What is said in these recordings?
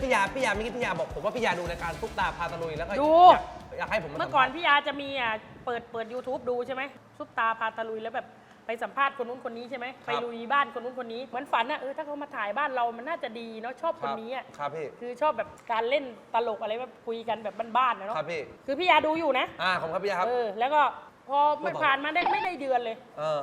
เนี่ยพี่ยาพี่ยาเมื่อกี้พี่ยาบอกผมว่าพี่ยาดูรายการซุปตาพาตะลุยแล้วก็ดู อยากอยากให้ผมาเมื่อก่อนสัภาษณ์พี่ยาจะมีอะเปิดเปิด YouTube ดูใช่ไหมซุปตาพาตะลุยแล้วแบบไปสัมภาษณ์คนนู้นคนนี้ใช่ไหมไปลุยบ้านคนนู้นคนนี้เหมือนฝันอะเออถ้าเขามาถ่ายบ้านเรามันน่าจะดีเนาะชอบคนนี้อะครับพี่ คือชอบแบบการเล่นตลกอะไรแบบคุยกันแบบบ้านๆนะเนาะครับพี่ คือพี่ยาดูอยู่นะอ่าผมครับพี่ยาครับ เออแล้วก็พอไม่ไม่บอกผ่านมาได้ไม่ได้เดือนเลย เออ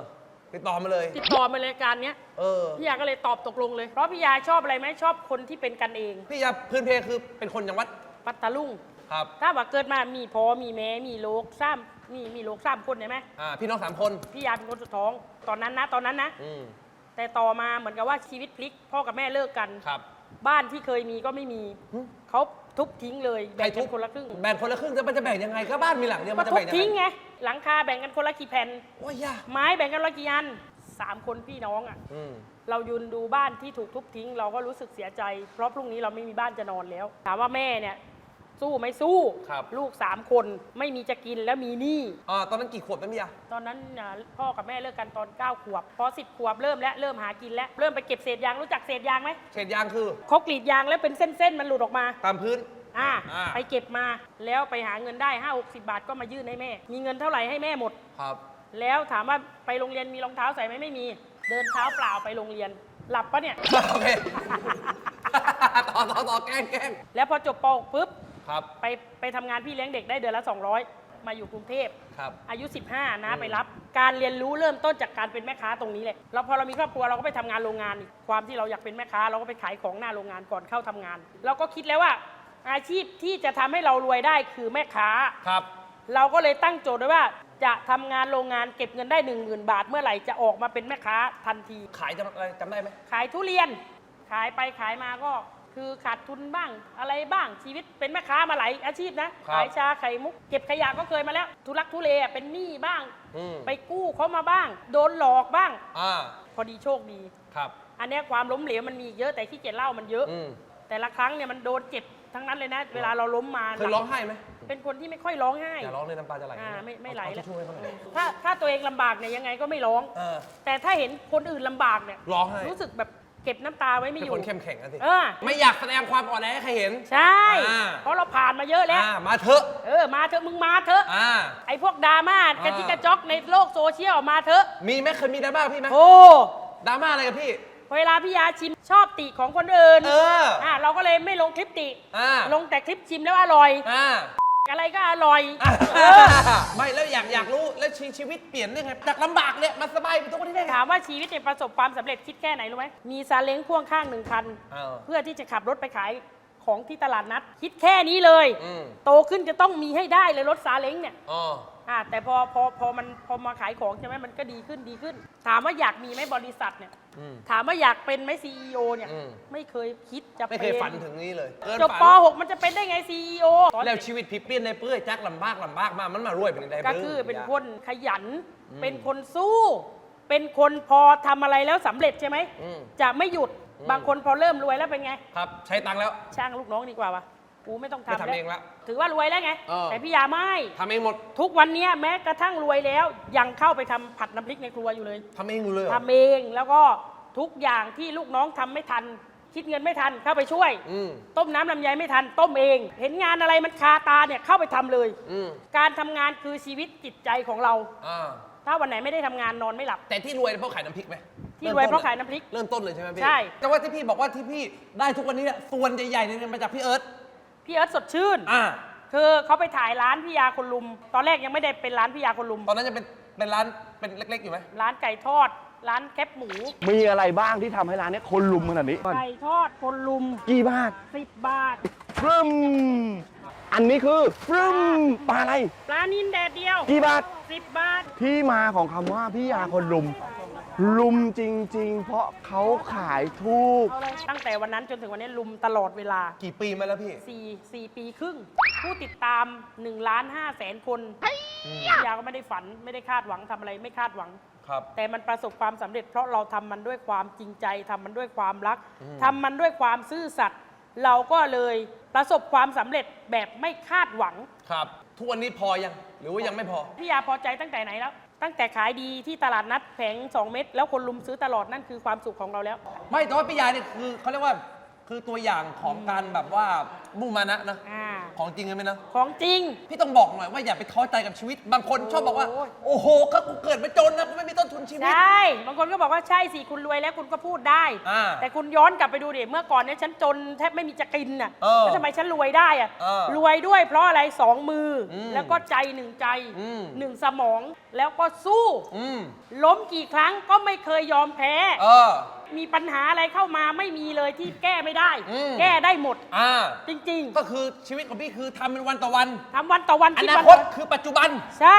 ติดต่อมาเลย ติดต่อมารายการเนี้ยเออ พี่ยาก็เลยตอบตกลงเลยเพราะพี่ยาชอบอะไรไหมชอบคนที่เป็นกันเอง พี่ยาพื้นเพคือเป็นคนจังหวัดปัตตาลุงครับถ้าว่าเกิดมามีพอมีแม่มีลูกซ้ำมีมีลูกซ้ำคนใช่ไหมอ่าพี่น้องสามคนพี่ยาเป็นคนสุดท้อง ตอนนั้นนะ ตอนนั้นนะ อืมแต่ต่อมาเหมือนกับว่าชีวิตพลิก พ่อกับแม่เลิกกัน ครับ บ้านที่เคยมีก็ไม่มีหึเขาทุบทิ้งเลยแบ่งใครทุกับนคนละครึ่งแบ่งคนละครึ่งจะมันจะแบ่งยังไงก็บ้านมีหลังเดียวก็มันจะทุบแบ่งยังทิ้งไงไงหลังคาแบ่งกันคนละกี่แผ่นโอ้ยยาไม้แบ่งกันคนละกี่อันสามคนพี่น้องอะอืมเรายืนดูบ้านที่ถูกทุบทิ้ง เราก็รู้สึกเสียใจ เพราะพรุ่งนี้เราไม่มีบ้านจะนอนแล้วถามว่าแม่เนี่ย สู้ไหม่สู้ครับ ลูกสามคนไม่มีจะกินแล้วมีหนี้ อ่าตอนนั้นกี่ขวบนะพี่ยาตอนนั้นน่ะพ่อกับแม่เลิกกันตอน 9 ขวบ พอ 10 ขวบเริ่มแล้วเริ่มหากินแล้วเริ่มไปเก็บเศษยางรู้จักเศษยางไหมเศษยางคือเขากรีดยางแล้วเป็นเส้นๆ มันหลุดออกมา ตามพื้น อ่า อ่า ไปเก็บมาแล้วไปหาเงินได้ 5 60 บาทก็มายื่นให้แม่ มีเงินเท่าไหร่ให้แม่หมด ครับ แล้วถามว่าไปโรงเรียนมีรองเท้าใส่ไหมไม่มี เดินเท้าเปล่าไปโรงเรียน หลับปะเนี่ย โอเค ต่อต่อต่อแกล้งแกล้งแล้วพอจบป .6 ปุ๊บ ครับ ไปไปทำงานพี่เลี้ยงเด็กได้เดือนละ 200 มาอยู่กรุงเทพ ครับ อายุ 15 นะอืมไปรับ การเรียนรู้เริ่มต้นจากการเป็นแม่ค้าตรงนี้แหละแล้วพอเรามีครอบครัวเราก็ไปทำงานโรงงานอีกความที่เราอยากเป็นแม่ค้า เราก็ไปขายของหน้าโรงงานก่อนเข้าทำงาน เราก็คิดแล้วว่า อาชีพที่จะทำให้เรารวยได้คือแม่ค้า ครับ เราก็เลยตั้งโจทย์ไว้ว่า จะทำงานโรงงานเก็บเงินได้ 1 0,000 บาท เมื่อไหร่จะออกมาเป็นแม่ค้าทันที ขายจำอะไรจำได้ไหมขายทุเรียน ขายไปขายมาก็ คือขาดทุนบ้างอะไรบ้างชีวิตเป็นแม่ค้ามาหลายอาชีพนะครับ ขายชาไข่มุก เก็บขยะก็เคยมาแล้ว ทุลักทุเลอะเป็นหนี้บ้าง อืมไปกู้เขามาบ้าง โดนหลอกบ้าง อ่าพอดีโชคดี ครับอันเนี้ยความล้มเหลวมันมีเยอะแต่ที่เกียจเล่ามันเยอะ อืมแต่ละครั้งเนี่ยมันโดนเจ็บทั้งนั้นเลยนะ เวลาเราล้มมาเคยร้องไห้ไหมเป็นคนที่ไม่ค่อยร้องไห้ อย่าร้องเลยน้ำตาจะไหลอ่าไม่ไม่ไหลเอาแล้วเอาช่วยให้เขาหน่อยถ้าถ้าตัวเองลำบากเนี่ยยังไงก็ไม่ร้อง เออ แต่ถ้าเห็นคนอื่นลำบากเนี่ยร้องไห้ รู้สึกแบบ เก็บน้ำตาไว้ไม่เป็นอยู่คนเข้มแข็งนะสิ เออไม่อยากแสดงความอ่อนแอให้ใครเห็น ใช่ อ่า เพราะเราผ่านมาเยอะแล้ว อ่ามาเถอะเออ มาเถอะ มึงมาเถอะ อ่า ไอ้พวกดราม่ากระจิกกระจอกในโลกโซเชียลมาเถอะ มีไหมเคยมีดราม่ากับพี่ไหมโอ้ดราม่าอะไรกับพี่ เวลาพี่ยาชิมชอบติของคนอื่นเอออ่าเราก็เลยไม่ลงคลิปติ อ่าลงแต่คลิปชิมแล้วอร่อย อ่า อะไรก็อร่อยอ่าเออไม่แล้วอยากอยากรู้แล้วชีชีวิตเปลี่ยนได้ไงจากลำบากเนี่ยมาสบายเป็นทุกวันนี้ได้ไงถามว่าชีวิตเนี่ยประสบความสำเร็จคิดแค่ไหนรู้ไหมมีซาเล้งพ่วงข้างหนึ่งคัน เออ เพื่อที่จะขับรถไปขายของที่ตลาดนัด คิดแค่นี้เลย อืม โตขึ้นจะต้องมีให้ได้เลยรถซาเล้งเนี่ยอ๋อ อ่าแต่พอพอพอมันพอมาขายของใช่ไหมมันก็ดีขึ้นดีขึ้น ถามว่าอยากมีไหมบริษัทเนี่ย อืม ถามว่าอยากเป็นไหมซีอเนี่ย อืม ไม่เคยคิดจะไม่เคยฝันถึงนี้เลยเกินจบฝันป .6 มันจะเป็นได้ไง CEO ตอนแล้วชีวิตพี่เปลี่ยนในเปื้อยจักลำบากลำบากมามันมารวยเป็นไงก็คือเป็นคนขยันอืมเป็นคนสู้ เป็นคนพอทำอะไรแล้วสำเร็จใช่ไหม อืม จะไม่หยุด อืม บางคนพอเริ่มรวยแล้วเป็นไง ครับ ใช้ตังค์แล้ว ช่างลูกน้องดีกว่าวะ กูไม่ต้องไม่ทำทำเองละถือว่ารวยแล้วไง เออ แต่พี่ยาไม่ ทำเองหมดทุกวันเนี้ยแม้กระทั่งรวยแล้ว ยังเข้าไปทำผัดน้ำพริกในครัวอยู่เลยทำเองอยู่เลยเหรอ ทำเองแล้วก็ทุกอย่างที่ลูกน้องทำไม่ทัน คิดเงินไม่ทันเข้าไปช่วย อืม ต้มน้ำลำไยไม่ทัน ต้มเอง เห็นงานอะไรมันคาตาเนี่ยเข้าไปทำเลย อืมการทำงานคือชีวิตจิตใจของเรา อ่าถ้าวันไหนไม่ได้ทำงานนอนไม่หลับ แต่ที่รวยเพราะขายน้ำพริกไหมที่รวยเพราะขายน้ำพริกเริ่มต้นเลยใช่ไหมพี่ใช่ แต่ว่าที่พี่บอกว่าที่พี่ได้ทุกวันนี้เนี่ยส่วนใหญ่ๆเนี่ยมาจากพี่เอิร์ธ พี่เอิร์ธสดชื่น อ่าคือเขาไปถ่ายร้านพี่ยาคนลุม ตอนแรกยังไม่ได้เป็นร้านพี่ยาคนลุม ตอนนั้นจะเป็นเป็นร้านเป็นเล็ก ๆ อยู่ไหมร้านไก่ทอด ร้านแคบหมู มีอะไรบ้างที่ทำให้ร้านเนี้ยคนลุมขนาดนี้ไก่ทอดคนลุมกี่บาท10บาทฟรึมอันนี้คือฟรึมปลาอะไร ปลานินแดดเดียวกี่บาท10บาท ที่มาของคำว่าพี่ยาคนลุม ลุมจริง ๆ เพราะเขาขายถูกตั้งแต่วันนั้นจนถึงวันนี้ลุมตลอดเวลา กี่ปีมาแล้วพี่ 4 4 ปีครึ่ง ผู้ติดตาม1ล้าน5แสนคนพี่ยาก็ไม่ได้ฝันไม่ได้คาดหวังทำอะไรไม่คาดหวัง ครับ แต่มันประสบความสำเร็จเพราะเราทำมันด้วยความจริงใจทำมันด้วยความรักอืมทำมันด้วยความซื่อสัตย์เราก็เลยประสบความสำเร็จแบบไม่คาดหวัง ครับ ทุกวันนี้พอยัง หรือว่ายังไม่พอ พี่ยาพอใจตั้งแต่ไหนแล้ว ตั้งแต่ขายดีที่ตลาดนัดแผง2 เม็ดแล้วคนลุมซื้อตลอดนั่นคือความสุขของเราแล้ว ไม่แต่ว่าพี่ยาเนี่ยคือเขาเรียกว่าคือคือตัวอย่างของการแบบว่ามุ่งมานะนะอ่า ของจริงเลยไหมนะของจริง พี่ต้องบอกหน่อยว่าอย่าไปท้อใจกับชีวิต บางคนชอบบอกว่า โอ้ย โอ้โหก็กูเกิดมาจนนะกูไม่มีต้นทุนชีวิตใช่บางคนก็บอกว่าใช่สิคุณรวยแล้วคุณก็พูดได้ อ่าแต่คุณย้อนกลับไปดูดิเมื่อก่อนเนี่ยฉันจนแทบไม่มีจะกินน่ะเออแล้วทำไมฉันรวยได้อะเออรวยด้วยเพราะอะไรสองมืออมแล้วก็ใจหนึ่งใจอืม หนึ่งสมอง แล้วก็สู้ อืมล้มกี่ครั้งก็ไม่เคยยอมแพ้ เออ มีปัญหาอะไรเข้ามาไม่มีเลยที่แก้ไม่ได้ อืม แก้ได้หมด อ่า จริงก็คือชีวิตของพี่คือทำเป็นวันต่อวัน ๆทำวันต่อวันอคิดนาวันคต่ตอคือปัจจุบัน ใช่